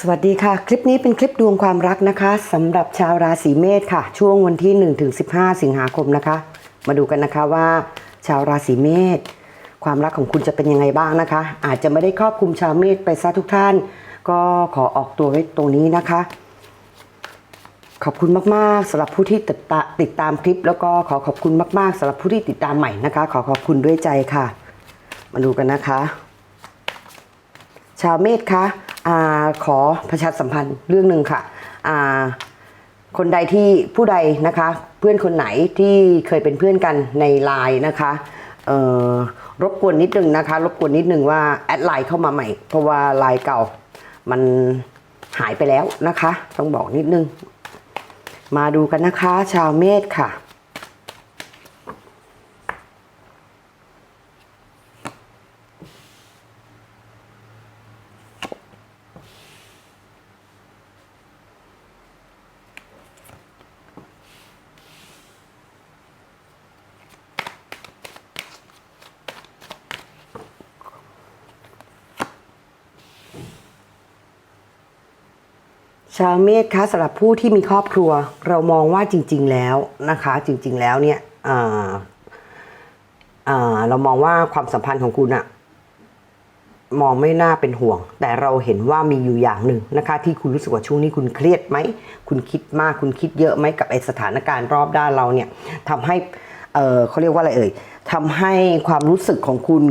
สวัสดีค่ะ คลิปนี้เป็นคลิปดวงความรักนะคะสำหรับชาวราศีเมษค่ะ ช่วงวันที่1ถึง15 สิงหาคมนะคะ มาดูกันนะคะว่า ชาวราศีเมษความรักของคุณจะเป็นยังไงบ้างนะคะ อาจจะไม่ได้ครอบคลุมชาวเมษไปซะทุกท่าน ก็ขอออกตัวไว้ตรงนี้นะคะ ขอบคุณมากๆสำหรับผู้ที่ติดตาติดตามคลิป แล้วก็ขอขอบคุณมากๆสำหรับผู้ที่ติดตามใหม่นะคะ ขอขอบคุณด้วยใจค่ะ มาดูกันนะคะ ชาวเมษคะอาขอประชาสัมพันธ์เรื่องหนึ่งค่ะอ่าคนใดที่ผู้ใดนะคะ เพื่อนคนไหนที่เคยเป็นเพื่อนกันในไลน์นะคะเอ่อรบกวนนิดนึงนะคะ รบกวนนิดนึงว่าแอดไลน์เข้ามาใหม่ เพราะว่าไลน์เก่ามันหายไปแล้วนะคะ ต้องบอกนิดนึง มาดูกันนะคะ ชาวเมษค่ะ ชาวเมษคะสำหรับผู้ที่มีครอบครัว เรามองว่าจริง ๆ แล้วนะคะ จริง ๆ แล้วเนี่ยเรามองว่าความสัมพันธ์ของคุณอะมองไม่น่าเป็นห่วง แต่เราเห็นว่ามีอยู่อย่างหนึ่งนะคะ ที่คุณรู้สึกว่าช่วงนี้คุณเครียดไหม คุณคิดมาก คุณคิดเยอะไหมกับไอสถานการณ์รอบด้านเราเนี่ยทำให้เเขาเรียกว่าอะไรเอ่ยทำให้ความรู้สึกของคุณ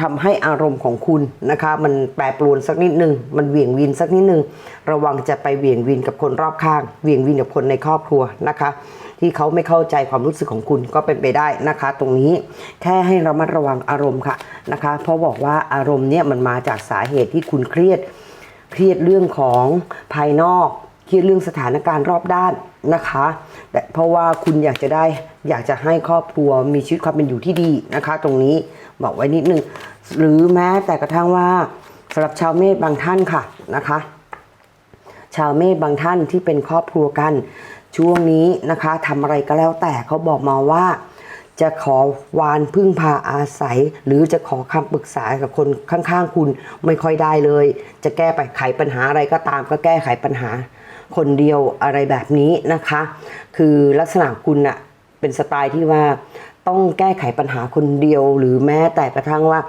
ทำให้อารมณ์ของคุณนะคะ มันแปรปรวนสักนิดนึง มันเหวี่ยงวินสักนิดนึง ระวังจะไปเหวี่ยงวินกับคนรอบข้าง เหวี่ยงวินกับคนในครอบครัวนะคะ ที่เขาไม่เข้าใจความรู้สึกของคุณก็เป็นไปได้นะคะ ตรงนี้แค่ให้ระมัดระวังอารมณ์ค่ะนะคะ เพราะบอกว่าอารมณ์เนี่ยมันมาจากสาเหตุที่คุณเครียด เครียดเรื่องของภายนอกเครียดเรื่องสถานการณ์รอบด้านนะคะ แต่เพราะว่าคุณอยากจะได้อยากจะให้ครอบครัวมีชีวิตความเป็นอยู่ที่ดีนะคะ ตรงนี้บอกไว้นิดนึง หรือแม้แต่กระทั่งว่าสำหรับชาวเมษบางท่านค่ะนะคะ ชาวเมษบางท่านที่เป็นครอบครัวกัน ช่วงนี้นะคะทำอะไรก็แล้วแต่เขาบอกมาว่า จะขอวานพึ่งพาอาศัย หรือจะขอคำปรึกษากับคนข้างๆ คุณไม่ค่อยได้เลย จะแก้ไปไขปัญหาอะไรก็ตามก็แก้ไขปัญหา คนเดียวอะไรแบบนี้นะคะ คือลักษณะคุณอะเป็นสไตล์ที่ว่าต้องแก้ไขปัญหาคนเดียวหรือแม้แต่กระทั่งว่า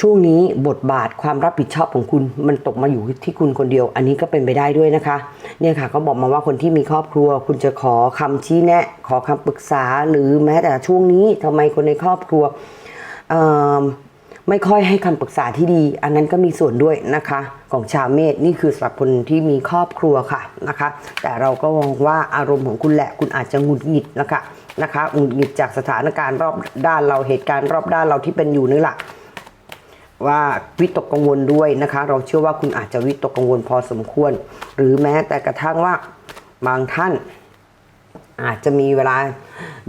ช่วงนี้บทบาทความรับผิดชอบของคุณมันตกมาอยู่ที่คุณคนเดียว อันนี้ก็เป็นไปได้ด้วยนะคะเนี่ยค่ะเขาบอกมาว่าคนที่มีครอบครัว คุณจะขอคำชี้แนะ ขอคำปรึกษาหรือแม้แต่ช่วงนี้ทำไมคนในครอบครัวไม่ค่อยให้คำปรึกษาที่ดี อันนั้นก็มีส่วนด้วยนะคะ ของชาวเมษนี่คือสำหรับคนที่มีครอบครัวค่ะนะคะ แต่เราก็มองว่าอารมณ์ของคุณแหละคุณอาจจะหงุดหงิดนะคะนะคะหงุดหงิดจากสถานการณ์รอบด้านเราเหตุการณ์รอบด้านเราที่เป็นอยู่นี่แหละ ว่าวิตกกังวลด้วยนะคะ เราเชื่อว่าคุณอาจจะวิตกกังวลพอสมควร หรือแม้แต่กระทั่งว่าบางท่าน อาจจะมีเวลา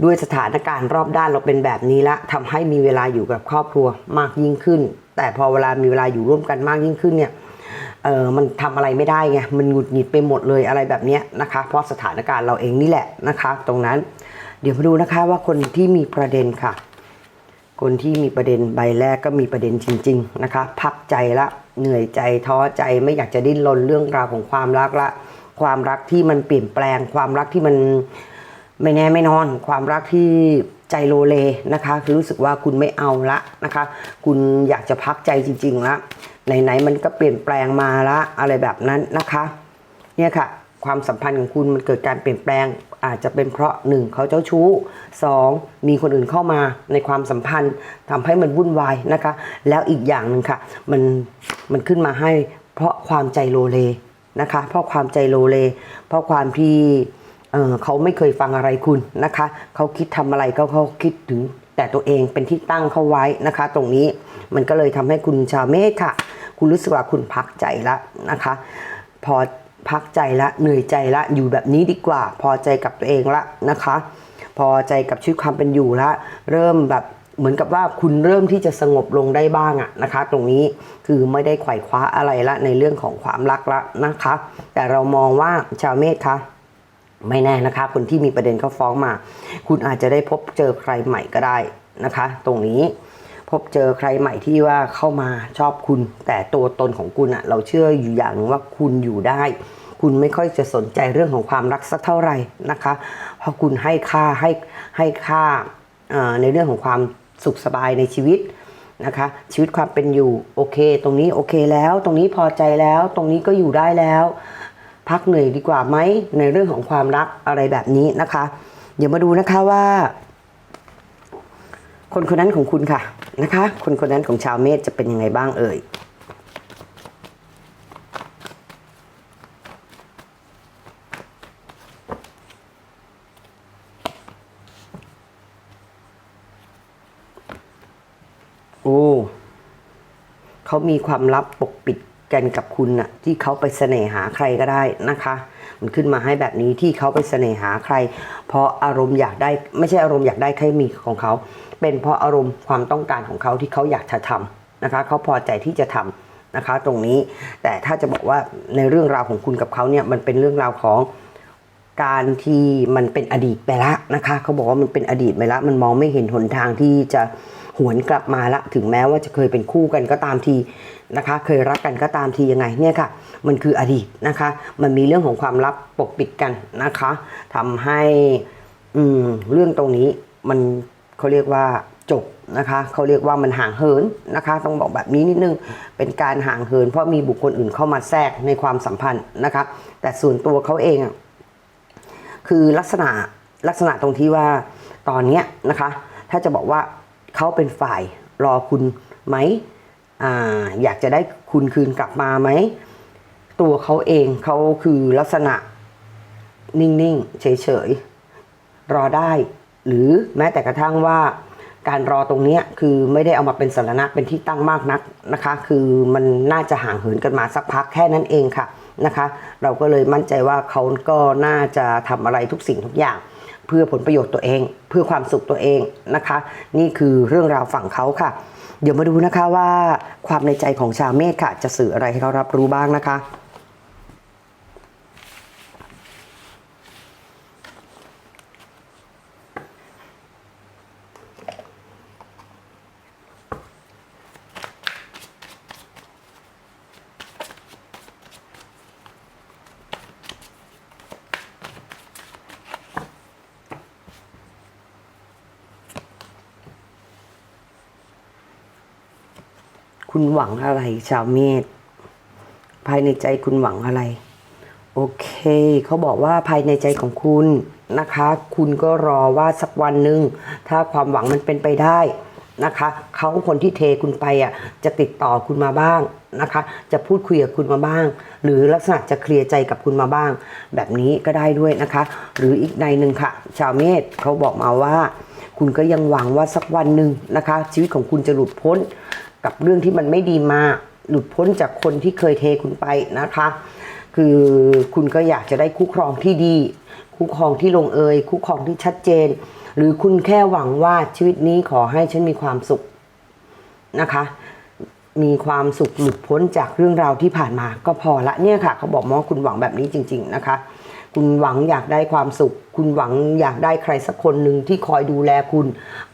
ด้วยสถานการณ์รอบด้านเราเป็นแบบนี้ละทำให้มีเวลาอยู่กับครอบครัวมากยิ่งขึ้น แต่พอเวลามีเวลาอยู่ร่วมกันมากยิ่งขึ้นเนี่ยเออมันทำอะไรไม่ได้ไงมันหงุดหงิดไปหมดเลยอะไรแบบนี้นะคะ เพราะสถานการณ์เราเองนี่แหละนะคะ ตรงนั้น เดี๋ยวมาดูนะคะว่าคนที่มีประเด็นค่ะ คนที่มีประเด็นใบแรกก็มีประเด็นจริง ๆ นะคะ พักใจละเหนื่อยใจท้อใจไม่อยากจะดิ้นรนเรื่องราวของความรักละ ความรักที่มันเปลี่ยนแปลง ความรักที่มันไม่แน่ไม่นอน ความรักที่ใจโลเลนะคะคือรู้สึกว่าคุณไม่เอาละนะคะ คุณอยากจะพักใจจริงๆละไหนๆมันก็เปลี่ยนแปลงมาละอะไรแบบนั้นนะคะ เนี่ยค่ะ ความสัมพันธ์ของคุณมันเกิดการเปลี่ยนแปลง อาจจะเป็นเพราะหนึ่งเขาเจ้าชู้สองมีคนอื่นเข้ามาในความสัมพันธ์ทำให้มันวุ่นวายนะคะ แล้วอีกอย่างหนึ่งค่ะ มันมันขึ้นมาให้เพราะความใจโลเลนะคะ เพราะความใจโลเล เพราะความที่เเขาไม่เคยฟังอะไรคุณนะคะ เขาคิดทำอะไรก็เขาคิดถึงแต่ตัวเองเป็นที่ตั้งเขาไว้นะคะ ตรงนี้มันก็เลยทำให้คุณชาวเมษค่ะ คุณรู้สึกว่าคุณพักใจละนะคะ พอ พักใจละเหนื่อยใจละอยู่แบบนี้ดีกว่า พอใจกับตัวเองละนะคะ พอใจกับชีวิตความเป็นอยู่ละ เริ่มแบบเหมือนกับว่าคุณเริ่มที่จะสงบลงได้บ้างอะนะคะ ตรงนี้คือไม่ได้ไขว่คว้าอะไรละในเรื่องของความรักละนะคะ แต่เรามองว่าชาวเมษคะไม่แน่นะคะ คนที่มีประเด็นเขาฟ้องมา คุณอาจจะได้พบเจอใครใหม่ก็ได้นะคะ ตรงนี้ พบเจอใครใหม่ที่ว่าเข้ามาชอบคุณ แต่ตัวตนของคุณอะเราเชื่ออยู่อย่างนึงว่าคุณอยู่ได้ คุณไม่ค่อยจะสนใจเรื่องของความรักสักเท่าไหร่นะคะเพราะคุณให้ค่าให้ให้ค่าในเรื่องของความสุขสบายในชีวิตนะคะ ชีวิตความเป็นอยู่โอเค ตรงนี้โอเคแล้ว ตรงนี้พอใจแล้ว ตรงนี้ก็อยู่ได้แล้ว พักเหนื่อยดีกว่าไหมในเรื่องของความรักอะไรแบบนี้นะคะ เดี๋ยวมาดูนะคะว่า คนคนนั้นของคุณค่ะนะคะ คนคนนั้นของชาวเมษจะเป็นยังไงบ้างเอ่ยโอ้เขามีความลับปกปิดกันกับคุณน่ะ ที่เขาไปเสน่หาใครก็ได้นะคะ มันขึ้นมาให้แบบนี้ที่เขาไปเสน่หาใคร เพราะอารมณ์อยากได้ไม่ใช่อารมณ์อยากได้แค่มีของเขา เป็นเพราะอารมณ์ความต้องการของเขาที่เขาอยากจะทำนะคะเขาพอใจที่จะทำนะคะ ตรงนี้แต่ถ้าจะบอกว่าในเรื่องราวของคุณกับเขาเนี่ยมันเป็นเรื่องราวของการที่มันเป็นอดีตไปละนะคะเขาบอกว่ามันเป็นอดีตไปละมันมองไม่เห็นหนทางที่จะหวนกลับมาละถึงแม้ว่าจะเคยเป็นคู่กันก็ตามทีนะคะ เคยรักกันก็ตามทียังไงเนี่ยค่ะ มันคืออดีตนะคะ มันมีเรื่องของความลับปกปิดกันนะคะทำให้อืมเรื่องตรงนี้มันเขาเรียกว่าจบนะคะเขาเรียกว่ามันห่างเหินนะคะ ต้องบอกแบบนี้นิดนึงเป็นการห่างเหิน เพราะมีบุคคลอื่นเข้ามาแทรกในความสัมพันธ์นะคะ แต่ส่วนตัวเขาเองคือลักษณะลักษณะตรงที่ว่าตอนเนี้นะคะ ถ้าจะบอกว่าเขาเป็นฝ่ายรอคุณไหมออยากจะได้คุณคืนกลับมาไหม ตัวเขาเองเขาคือลักษณะ นิ่ง ๆ เฉย ๆ รอได้ หรือแม้แต่กระทั่งว่าการรอตรงนี้คือไม่ได้เอามาเป็นสารณะเป็นที่ตั้งมากนักนะคะ คือมันน่าจะห่างเหินกันมาสักพักแค่นั้นเองค่ะนะคะ เราก็เลยมั่นใจว่าเขาก็น่าจะทำอะไรทุกสิ่งทุกอย่าง เพื่อผลประโยชน์ตัวเอง เพื่อความสุขตัวเองนะคะ นี่คือเรื่องราวฝั่งเขาค่ะ เดี๋ยวมาดูนะคะว่าความในใจของชาวเมษค่ะ จะสื่ออะไรให้เรารับรู้บ้างนะคะ หวังอะไร ชาวเมษภายในใจคุณหวังอะไร โอเค เขาบอกว่าภายในใจของคุณนะคะ คุณก็รอว่าสักวันหนึ่งถ้าความหวังมันเป็นไปได้นะคะเขาคนที่เทคุณไปอะจะติดต่อคุณมาบ้างนะคะ จะพูดคุยกับคุณมาบ้าง หรือลักษณะจะเคลียร์ใจกับคุณมาบ้าง แบบนี้ก็ได้ด้วยนะคะ หรืออีกในหนึ่งค่ะ ชาวเมษเขาบอกมาว่า คุณก็ยังหวังว่าสักวันหนึ่งนะคะ ชีวิตของคุณจะหลุดพ้น กับเรื่องที่มันไม่ดีมา หลุดพ้นจากคนที่เคยเทคุณไปนะคะ คือคุณก็อยากจะได้คู่ครองที่ดี คู่ครองที่ลงเอย คู่ครองที่ชัดเจน หรือคุณแค่หวังว่าชีวิตนี้ขอให้ฉันมีความสุขนะคะ มีความสุขหลุดพ้นจากเรื่องราวที่ผ่านมาก็พอละเนี่ยค่ะ เขาบอกมาว่าคุณหวังแบบนี้จริง ๆ นะคะ คุณหวังอยากได้ความสุข คุณหวังอยากได้ใครสักคนหนึ่งที่คอยดูแลคุณ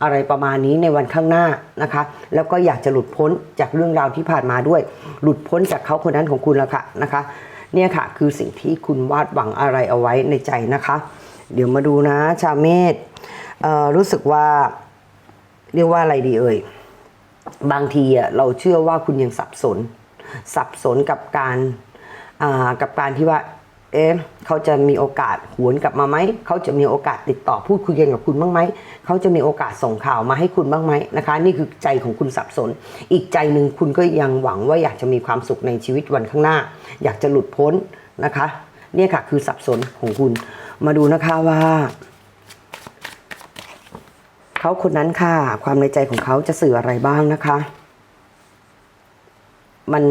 อะไรประมาณนี้ในวันข้างหน้านะคะ แล้วก็อยากจะหลุดพ้นจากเรื่องราวที่ผ่านมาด้วย หลุดพ้นจากเขาคนนั้นของคุณแล้วค่ะนะคะ เนี่ยค่ะคือสิ่งที่คุณวาดหวังอะไรเอาไว้ในใจนะคะ เดี๋ยวมาดูนะชาวเมษรู้สึกว่าเรียกว่าอะไรดีเอ่ยบางทีอะเราเชื่อว่าคุณยังสับสน สับสนกับการกับการที่ว่า เอ๊ะเขาจะมีโอกาสหวนกลับมาไหม เขาจะมีโอกาสติดต่อพูดคุยกันกับคุณบ้างไหม เขาจะมีโอกาสส่งข่าวมาให้คุณบ้างไหมนะคะ นี่คือใจของคุณสับสน อีกใจหนึ่งคุณก็ยังหวังว่าอยากจะมีความสุขในชีวิตวันข้างหน้า อยากจะหลุดพ้นนะคะ เนี่ยค่ะคือสับสนของคุณ มาดูนะคะว่าเขาคนนั้นค่ะ ความในใจของเขาจะสื่ออะไรบ้างนะคะ มัน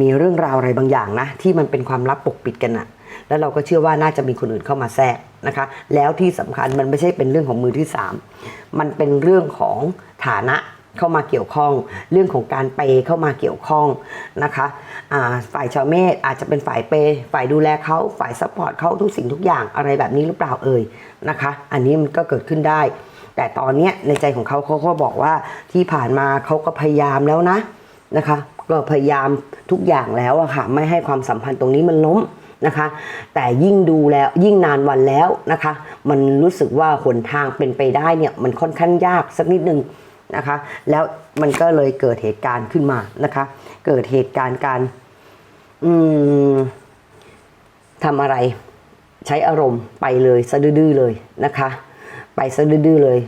มีเรื่องราวอะไรบางอย่างนะ ที่มันเป็นความลับปกปิดกันอะแล้วเราก็เชื่อว่าน่าจะมีคนอื่นเข้ามาแทรกนะคะ แล้วที่สำคัญมันไม่ใช่เป็นเรื่องของมือที่สามมันเป็นเรื่องของฐานะเข้ามาเกี่ยวข้อง เรื่องของการเปย์เข้ามาเกี่ยวข้องนะคะฝ่ายชาวเมษอาจจะเป็นฝ่ายเปย์ฝ่ายดูแลเขาฝ่ายซัพพอร์ตเขาทุกสิ่งทุกอย่างอะไรแบบนี้หรือเปล่าเอ่ยนะคะ อันนี้มันก็เกิดขึ้นได้ แต่ตอนเนี้ยในใจของเขาเขาก็บอกว่าที่ผ่านมาเขาก็พยายามแล้วนะนะคะ ก็พยายามทุกอย่างแล้วอะค่ะไม่ให้ความสัมพันธ์ตรงนี้มันล้มนะคะ แต่ยิ่งดูแล้วยิ่งนานวันแล้วนะคะ มันรู้สึกว่าหนทางเป็นไปได้เนี่ยมันค่อนข้างยากสักนิดนึงนะคะ แล้วมันก็เลยเกิดเหตุการณ์ขึ้นมานะคะ เกิดเหตุการณ์การอืมทำอะไรใช้อารมณ์ไปเลยสะดื้อๆเลยนะคะ ไปสะดื้อๆเลย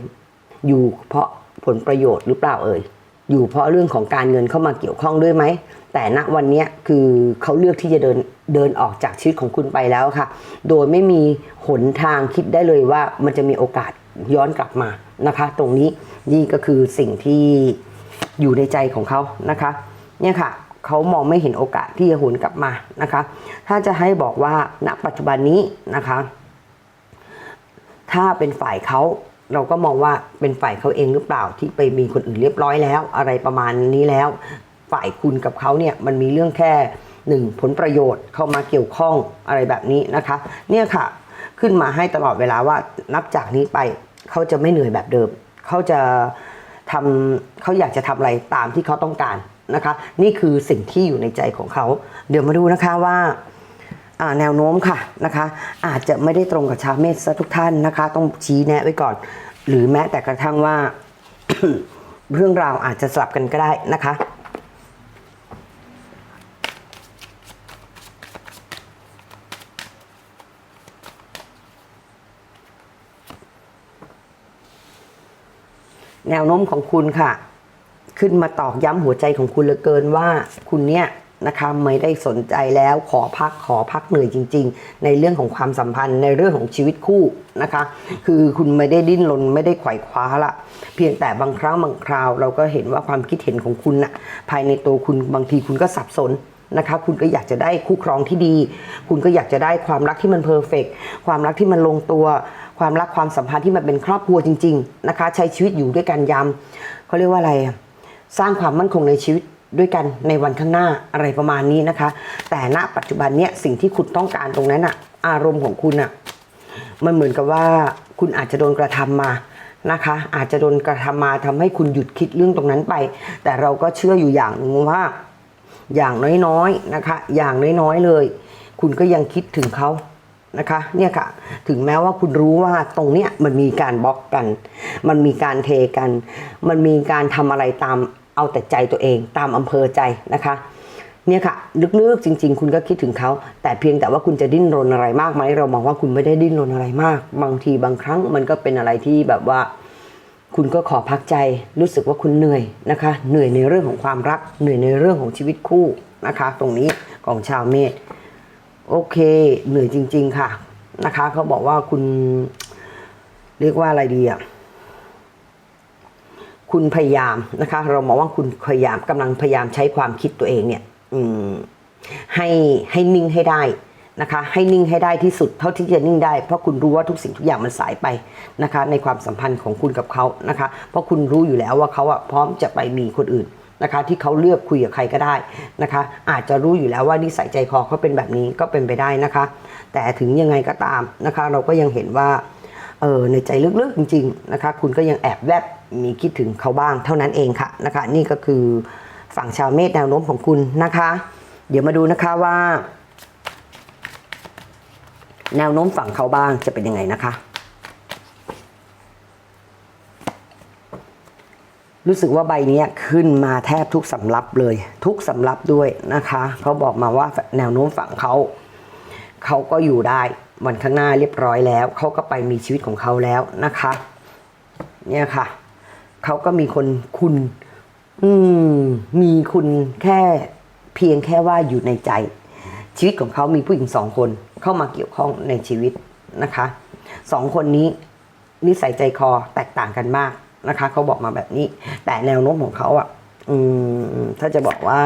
อยู่เพราะผลประโยชน์หรือเปล่าเอ่ย อยู่เพราะเรื่องของการเงินเข้ามาเกี่ยวข้องด้วยไหม แต่ณวันนี้คือเขาเลือกที่จะเดินเดินออกจากชีวิตของคุณไปแล้วค่ะ โดยไม่มีหนทางคิดได้เลยว่ามันจะมีโอกาสย้อนกลับมานะคะ ตรงนี้นี่ก็คือสิ่งที่อยู่ในใจของเขานะคะ เนี่ยค่ะเขามองไม่เห็นโอกาสที่จะหวนกลับมานะคะ ถ้าจะให้บอกว่าณปัจจุบันนี้นะคะ ถ้าเป็นฝ่ายเขา เราก็มองว่าเป็นฝ่ายเขาเองหรือเปล่าที่ไปมีคนอื่นเรียบร้อยแล้ว อะไรประมาณนี้แล้ว ฝ่ายคุณกับเขาเนี่ยมันมีเรื่องแค่หนึ่งผลประโยชน์เข้ามาเกี่ยวข้องอะไรแบบนี้นะคะ เนี่ยค่ะขึ้นมาให้ตลอดเวลาว่านับจากนี้ไปเขาจะไม่เหนื่อยแบบเดิม เขาจะทำเขาอยากจะทำอะไรตามที่เขาต้องการนะคะ นี่คือสิ่งที่อยู่ในใจของเขา เดี๋ยวมาดูนะคะว่าอ่า แนวโน้มค่ะนะคะ อาจจะไม่ได้ตรงกับชาวเมษซะทุกท่านนะคะ ต้องชี้แนะไว้ก่อน หรือแม้แต่กระทั่งว่า เรื่องราวอาจจะสลับกันก็ได้นะคะแนวโน้มของคุณค่ะ ขึ้นมาตอกย้ำหัวใจของคุณเหลือเกินว่าคุณเนี่ย นะคะไม่ได้สนใจแล้วขอพักขอพักเหนื่อยจริง ๆ ในเรื่องของความสัมพันธ์ในเรื่องของชีวิตคู่นะคะ คือคุณไม่ได้ดิ้นรนไม่ได้ไขว่คว้าละ เพียงแต่บางครั้งบางคราว เราก็เห็นว่าความคิดเห็นของคุณน่ะภายในตัวคุณบางทีคุณก็สับสนนะคะคุณก็อยากจะได้คู่ครองที่ดี คุณก็อยากจะได้ความรักที่มันเพอร์เฟกความรักที่มันลงตัว ความรักความสัมพันธ์ที่มันเป็นครอบครัวจริง ๆ นะคะ ใช้ชีวิตอยู่ด้วยกันยามเขาเรียกว่าอะไร สร้างความมั่นคงในชีวิต ด้วยกันในวันข้างหน้าอะไรประมาณนี้นะคะ แต่ณปัจจุบันเนี้ยสิ่งที่คุณต้องการตรงนั้นอะอารมณ์ของคุณอะมันเหมือนกับว่าคุณอาจจะโดนกระทำมานะคะ อาจจะโดนกระทำมาทำให้คุณหยุดคิดเรื่องตรงนั้นไป แต่เราก็เชื่ออยู่อย่างหนึ่งว่าอย่างน้อยๆนะคะ อย่างน้อยๆเลย คุณก็ยังคิดถึงเขานะคะเนี่ยค่ะถึงแม้ว่าคุณรู้ว่าตรงเนี้ยมันมีการบล็อกกัน มันมีการเทกัน มันมีการทำอะไรตาม เอาแต่ใจตัวเองตามอำเภอใจนะคะเนี่ยค่ะลึกๆจริง ๆ คุณก็คิดถึงเขา แต่เพียงแต่ว่าคุณจะดิ้นรนอะไรมากไหมเรามองว่าคุณไม่ได้ดิ้นรนอะไรมาก บางทีบางครั้งมันก็เป็นอะไรที่แบบว่า คุณก็ขอพักใจ รู้สึกว่าคุณเหนื่อยนะคะ เหนื่อยในเรื่องของความรัก เหนื่อยในเรื่องของชีวิตคู่นะคะ ตรงนี้ของชาวเมษโอเค เหนื่อยจริง ๆ ค่ะนะคะ เขาบอกว่าคุณเรียกว่าอะไรดีอะ คุณพยายามนะคะ เรามองว่าคุณพยายามกำลังพยายามใช้ความคิดตัวเองเนี่ยให้ให้นิ่งให้ได้นะคะ ให้นิ่งให้ได้ที่สุดเท่าที่จะนิ่งได้ เพราะคุณรู้ว่าทุกสิ่งทุกอย่างมันสายไปนะคะ ในความสัมพันธ์ของคุณกับเขานะคะ เพราะคุณรู้อยู่แล้วว่าเขาอะพร้อมจะไปมีคนอื่นนะคะ ที่เขาเลือกคุยกับใครก็ได้นะคะ อาจจะรู้อยู่แล้วว่านิสัยใจคอเขาเป็นแบบนี้ก็เป็นไปได้นะคะ แต่ถึงยังไงก็ตามนะคะ เราก็ยังเห็นว่าเออในใจลึกๆจริง ๆนะคะ คุณก็ยังแอบแวบ มีคิดถึงเขาบ้างเท่านั้นเองค่ะนะคะ นี่ก็คือฝั่งชาวเมษแนวโน้มของคุณนะคะ เดี๋ยวมาดูนะคะว่า แนวโน้มฝั่งเขาบ้างจะเป็นยังไงนะคะ รู้สึกว่าใบนี้ขึ้นมาแทบทุกสำรับเลย ทุกสำรับด้วยนะคะเขาบอกมาว่าแนวโน้มฝั่งเขาเขาก็อยู่ได้วันข้างหน้าเรียบร้อยแล้ว เขาก็ไปมีชีวิตของเขาแล้วนะคะ เนี่ยค่ะ เขาก็มีคนคุณ อืม มีคุณแค่เพียงแค่ว่าอยู่ในใจ ชีวิตของเขามีผู้หญิงสองคนเข้ามาเกี่ยวข้องในชีวิตนะคะสองคนนี้นิสัยใจคอแตกต่างกันมากนะคะเขาบอกมาแบบนี้ แต่แนวโน้มของเขาอะ อืม ถ้าจะบอกว่า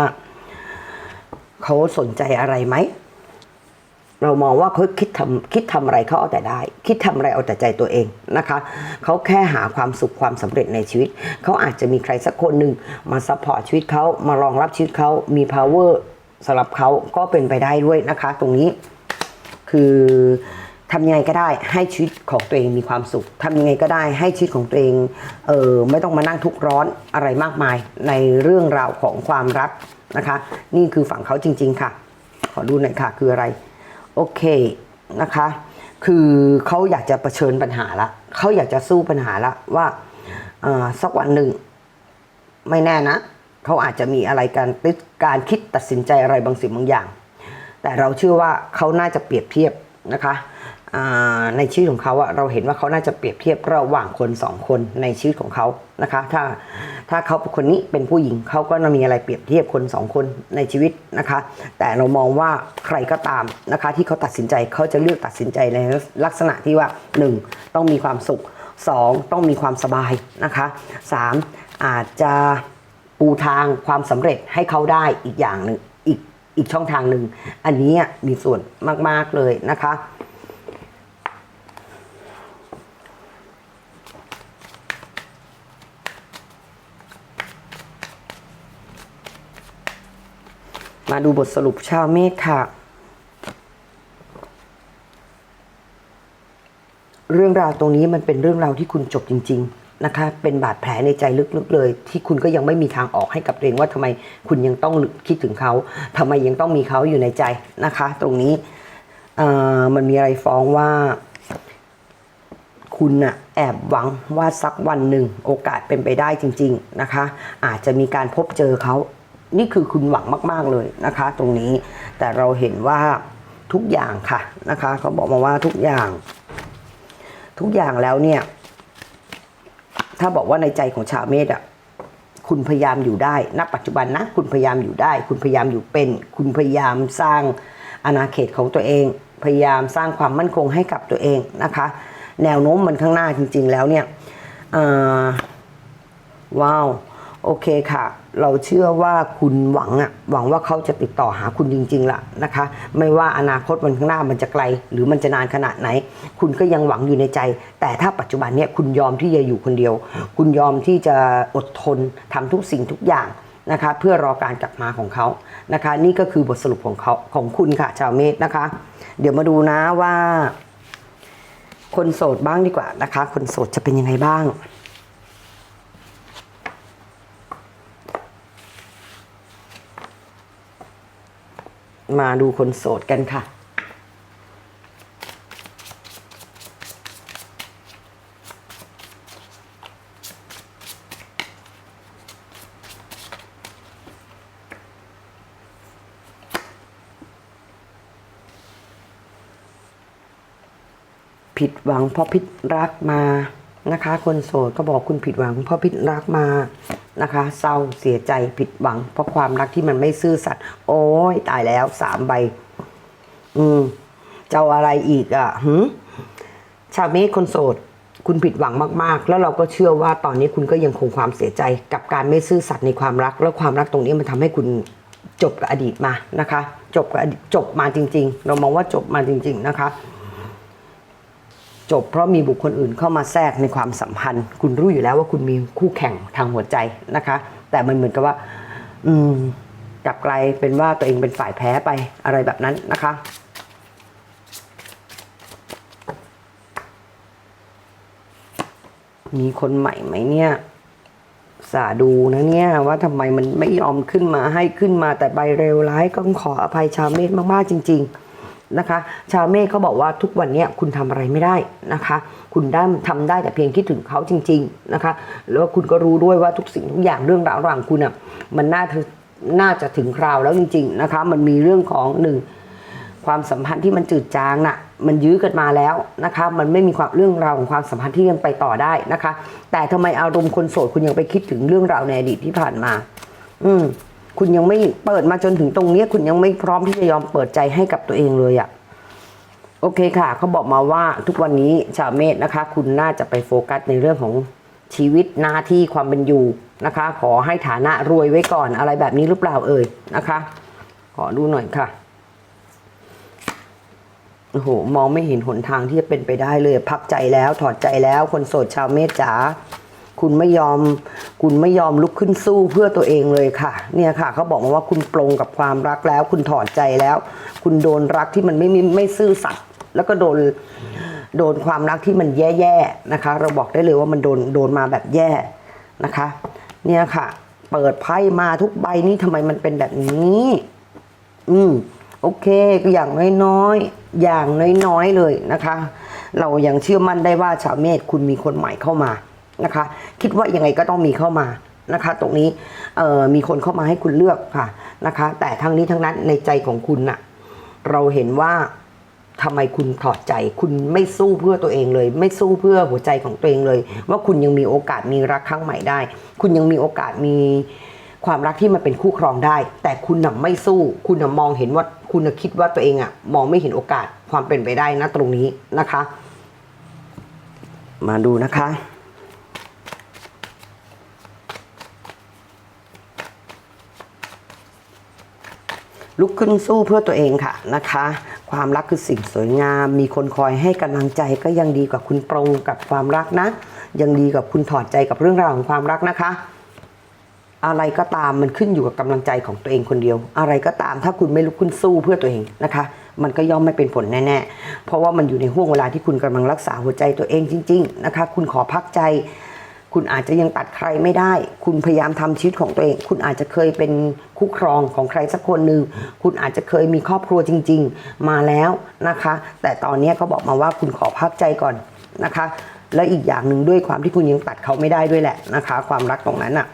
เขาสนใจอะไรไหม เรามองว่าเขาคิดทำคิดทำอะไรเขาเอาแต่ได้ คิดทำอะไรเอาแต่ใจตัวเองนะคะเขาแค่หาความสุขความสำเร็จในชีวิตเขาอาจจะมีใครสักคนหนึ่งมาซัพพอร์ตชีวิตเขามารองรับชีวิตเขามี power สำหรับเขาก็เป็นไปได้ด้วยนะคะ ตรงนี้คือทำยังไงก็ได้ให้ชีวิตของตัวเองมีความสุขทำยังไงก็ได้ให้ชีวิตของตัวเองเออไม่ต้องมานั่งทุกข์ร้อนอะไรมากมาย ในเรื่องราวของความรักนะคะ นี่คือฝั่งเขาจริง ๆ ค่ะ ขอดูหน่อยค่ะคืออะไร โอเคนะคะ คือเขาอยากจะะเผชิญปัญหาละเขาอยากจะสู้ปัญหาละว่าสักวันหนึ่งไม่แน่นะเขาอาจจะมีอะไรการการคิดตัดสินใจอะไรบางสิ่งบางอย่าง แต่เราเชื่อว่าเขาน่าจะเปรียบเทียบ นะคะในชีวิตของเขาอะเราเห็นว่าเขาน่าจะเปรียบเทียบระหว่างคนสองคนในชีวิตของเขานะคะ ถ้าถ้าเขาเป็นคนนี้เป็นผู้หญิงเขาก็มีอะไรเปรียบเทียบคนสองคนในชีวิตนะคะ แต่เรามองว่าใครก็ตามนะคะ ที่เขาตัดสินใจเขาจะเลือกตัดสินใจในลักษณะที่ว่าหนึ่งต้องมีความสุขสองต้องมีความสบายนะคะสามอาจจะปูทางความสำเร็จให้เขาได้อีกอย่างหนึ่ง อีกช่องทางหนึ่ง อันนี้มีส่วนมาก ๆ เลยนะคะ มาดูบทสรุปชาวเมษค่ะ เรื่องราวตรงนี้มันเป็นเรื่องราวที่คุณจบจริง ๆ นะคะ เป็นบาดแผลในใจลึกๆเลย ที่คุณก็ยังไม่มีทางออกให้กับตัวเองว่าทำไมคุณยังต้องคิดถึงเขาทำไมยังต้องมีเขาอยู่ในใจนะคะ ตรงนี้มันมีอะไรฟ้องว่า คุณน่ะแอบหวังว่าสักวันหนึ่งโอกาสเป็นไปได้จริง ๆนะคะ อาจจะมีการพบเจอเขา นี่คือคุณหวังมาก ๆเลยนะคะ ตรงนี้แต่เราเห็นว่าทุกอย่างค่ะนะคะเขาบอกมาว่าทุกอย่าง ทุกอย่างแล้วเนี่ย ถ้าบอกว่าในใจของชาวเมษอะคุณพยายามอยู่ได้ ณ ปัจจุบันนะ คุณพยายามอยู่ได้ คุณพยายามอยู่เป็น คุณพยายามสร้างอาณาเขตของตัวเอง พยายามสร้างความมั่นคงให้กับตัวเองนะคะ แนวโน้มมันข้างหน้าจริง ๆ แล้วเนี่ยว้าว โอเคค่ะ เราเชื่อว่าคุณหวังอะหวังว่าเขาจะติดต่อหาคุณจริง ๆล่ะนะคะ ไม่ว่าอนาคตวันข้างหน้ามันจะไกล หรือมันจะนานขนาดไหน คุณก็ยังหวังอยู่ในใจ แต่ถ้าปัจจุบันเนี่ยคุณยอมที่จะอยู่คนเดียว คุณยอมที่จะอดทนทำทุกสิ่งทุกอย่างนะคะเพื่อรอการกลับมาของเขานะคะ นี่ก็คือบทสรุปของเขาของคุณค่ะ ชาวเมษนะคะ เดี๋ยวมาดูนะว่า คนโสดบ้างดีกว่านะคะ คนโสดจะเป็นยังไงบ้าง มาดูคนโสดกันค่ะ ผิดหวังเพราะพิษรักมานะคะ คนโสดก็บอกคุณผิดหวังเพราะพิษรักมา นะคะ เศร้าเสียใจผิดหวัง เพราะความรักที่มันไม่ซื่อสัตย์โอ้ยตายแล้วสามใบ อืมเจ้าอะไรอีกอะหืมชาวเมฆคนโสด คุณผิดหวังมากๆ แล้วเราก็เชื่อว่าตอนนี้คุณก็ยังคงความเสียใจ กับการไม่ซื่อสัตย์ในความรัก แล้วความรักตรงนี้มันทำให้คุณจบกับอดีตมานะคะ จบกับอดีตจบมาจริง ๆ เรามองว่าจบมาจริง ๆ นะคะ จบเพราะมีบุคคลอื่นเข้ามาแทรกในความสัมพันธ์ คุณรู้อยู่แล้วว่าคุณมีคู่แข่งทางหัวใจนะคะ แต่มันเหมือนกับว่า อืมกลับกลายเป็นว่าตัวเองเป็นฝ่ายแพ้ไปอะไรแบบนั้นนะคะมีคนใหม่ไหมเนี่ยสาดูนะเนี่ยว่าทำไมมันไม่ยอมขึ้นมาให้ขึ้นมาแต่ใบเร็วร้ายก็ขออภัยชาวเมฆมาก ๆ จริง ๆ นะคะ ชาวเมฆเขาบอกว่าทุกวันนี้คุณทำอะไรไม่ได้นะคะ คุณได้ทำได้แต่เพียงคิดถึงเขาจริง ๆนะคะ แล้วคุณก็รู้ด้วยว่าทุกสิ่งทุกอย่างเรื่องราวระหว่างคุณอะมันน่าน่าจะถึงคราวแล้วจริง ๆนะคะ มันมีเรื่องของหนึ่งความสัมพันธ์ที่มันจืดจางน่ะ มันยื้อกันมาแล้วนะคะ มันไม่มีความเรื่องราวของความสัมพันธ์ที่ยังไปต่อได้นะคะ แต่ทำไมอารมณ์คนโสดคุณยังไปคิดถึงเรื่องราวในอดีตที่ผ่านมา อืม คุณยังไม่เปิดมาจนถึงตรงเนี้ยคุณยังไม่พร้อมที่จะยอมเปิดใจให้กับตัวเองเลยอะ่ะโอเคค่ะเขาบอกมาว่าทุกวันนี้ชาวเมษนะคะ คุณน่าจะไปโฟกัสในเรื่องของชีวิตหน้าที่ความเป็นอยู่นะคะ ขอให้ฐานะรวยไว้ก่อนอะไรแบบนี้หรือเปล่าเอ่ยนะคะ ขอดูหน่อยค่ะโอ้โหมองไม่เห็นหนทางที่จะเป็นไปได้เลย พักใจแล้วถอดใจแล้วคนโสดชาวเมษจ๋า คุณไม่ยอม คุณไม่ยอมลุกขึ้นสู้เพื่อตัวเองเลยค่ะ เนี่ยค่ะเขาบอกมาว่าคุณปลงกับความรักแล้ว คุณถอดใจแล้ว คุณโดนรักที่มันไม่มีไม่ซื่อสัตย์แล้วก็โดนโดนความรักที่มันแย่ๆนะคะ เราบอกได้เลยว่ามันโดนโดนมาแบบแย่นะคะ เนี่ยค่ะ เปิดไพ่มาทุกใบนี่ทำไมมันเป็นแบบนี้ อืมโอเคอย่างน้อยๆอย่างน้อยๆเลยนะคะ เรายังเชื่อมั่นได้ว่าชาวเมษคุณมีคนใหม่เข้ามา นะคะ คิดว่ายังไงก็ต้องมีเข้ามานะคะ ตรงนี้มีคนเข้ามาให้คุณเลือกค่ะนะคะ แต่ทั้งนี้ทั้งนั้นในใจของคุณน่ะเราเห็นว่าทำไมคุณถอดใจ คุณไม่สู้เพื่อตัวเองเลย ไม่สู้เพื่อหัวใจของตัวเองเลย ว่าคุณยังมีโอกาสมีรักครั้งใหม่ได้ คุณยังมีโอกาสมีความรักที่มันเป็นคู่ครองได้ แต่คุณน่ะไม่สู้ คุณน่ะมองเห็นว่าคุณน่ะคิดว่าตัวเองอะ มองไม่เห็นโอกาสความเป็นไปได้นะตรงนี้นะคะ มาดูนะคะ ลุกขึ้นสู้เพื่อตัวเองค่ะนะคะ ความรักคือสิ่งสวยงาม มีคนคอยให้กำลังใจก็ยังดีกว่าคุณปรงกับความรักนะ ยังดีกับคุณถอดใจกับเรื่องราวของความรักนะคะ อะไรก็ตามมันขึ้นอยู่กับกำลังใจของตัวเองคนเดียว อะไรก็ตามถ้าคุณไม่ลุกขึ้นสู้เพื่อตัวเองนะคะ มันก็ย่อมไม่เป็นผลแน่ๆเพราะว่ามันอยู่ในห่วงเวลาที่คุณกำลังรักษาหัวใจตัวเองจริง ๆ นะคะ คุณขอพักใจ คุณอาจจะยังตัดใครไม่ได้ คุณพยายามทำชีวิตของตัวเอง คุณอาจจะเคยเป็นคู่ครองของใครสักคนหนึ่ง คุณอาจจะเคยมีครอบครัวจริง ๆ มาแล้วนะคะ แต่ตอนนี้เขาบอกมาว่าคุณขอพักใจก่อนนะคะ และอีกอย่างหนึ่งด้วยความที่คุณยังตัดเขาไม่ได้ด้วยแหละนะคะ ความรักตรงนั้นอะ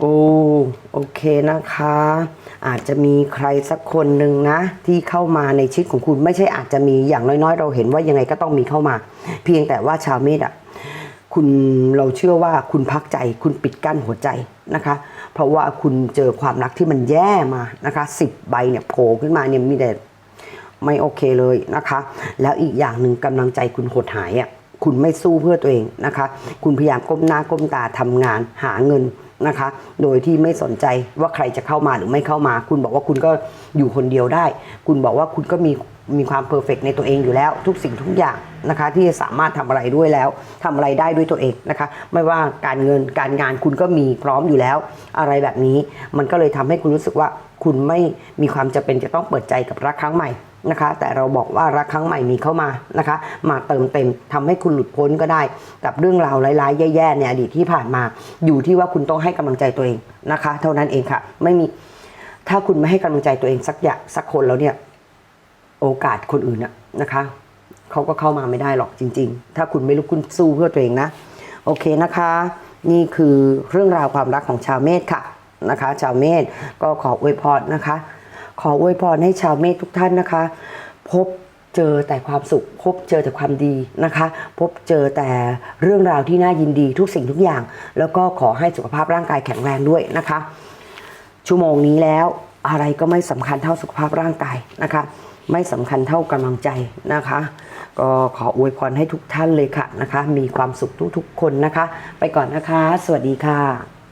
โอ้โอเคนะคะ อาจจะมีใครสักคนหนึ่งนะ ที่เข้ามาในชีวิตของคุณไม่ใช่อาจจะมีอย่างน้อยๆ เราเห็นว่ายังไงก็ต้องมีเข้ามา เพียงแต่ว่าชาวเมษอะคุณเราเชื่อว่าคุณพักใจ คุณปิดกั้นหัวใจนะคะ เพราะว่าคุณเจอความรักที่มันแย่มานะคะสิบใบเนี่ยโผล่ขึ้นมาเนี่ยมีแต่ไม่โอเคเลยนะคะ แล้วอีกอย่างหนึ่งกำลังใจคุณหดหายอะคุณไม่สู้เพื่อตัวเองนะคะ คุณพยายามก้มหน้าก้มตาทำงานหาเงิน นะคะ โดยที่ไม่สนใจว่าใครจะเข้ามาหรือไม่เข้ามา คุณบอกว่าคุณก็อยู่คนเดียวได้ คุณบอกว่าคุณก็มีมีความเพอร์เฟกในตัวเองอยู่แล้ว ทุกสิ่งทุกอย่างนะคะ ที่จะสามารถทำอะไรด้วยแล้วทำอะไรได้ด้วยตัวเองนะคะ ไม่ว่าการเงินการงานคุณก็มีพร้อมอยู่แล้ว อะไรแบบนี้มันก็เลยทำให้คุณรู้สึกว่าคุณไม่มีความจำเป็นจะต้องเปิดใจกับรักครั้งใหม่ นะคะ แต่เราบอกว่ารักครั้งใหม่มีเข้ามานะคะ มาเติมเต็มทำให้คุณหลุดพ้นก็ได้ กับเรื่องราวร้ายๆ แย่ๆในอดีตที่ผ่านมา อยู่ที่ว่าคุณต้องให้กำลังใจตัวเองนะคะ เท่านั้นเองค่ะ ไม่มีถ้าคุณไม่ให้กำลังใจตัวเองสักอย่างสักคนแล้วเนี่ย โอกาสคนอื่นนะนะคะเขาก็เข้ามาไม่ได้หรอกจริง ๆ ถ้าคุณไม่ลุกขึ้นสู้เพื่อตัวเองนะ โอเคนะคะ นี่คือเรื่องราวความรักของชาวเมษค่ะนะคะ ชาวเมษก็ขออวยพรนะคะ ขออวยพรให้ชาวเมษทุกท่านนะคะ พบเจอแต่ความสุข พบเจอแต่ความดีนะคะ พบเจอแต่เรื่องราวที่น่ายินดีทุกสิ่งทุกอย่าง แล้วก็ขอให้สุขภาพร่างกายแข็งแรงด้วยนะคะ ชั่วโมงนี้แล้วอะไรก็ไม่สำคัญเท่าสุขภาพร่างกายนะคะ ไม่สำคัญเท่ากำลังใจนะคะ ก็ขออวยพรให้ทุกท่านเลยค่ะนะคะ มีความสุขทุกๆคนนะคะ ไปก่อนนะคะ สวัสดีค่ะ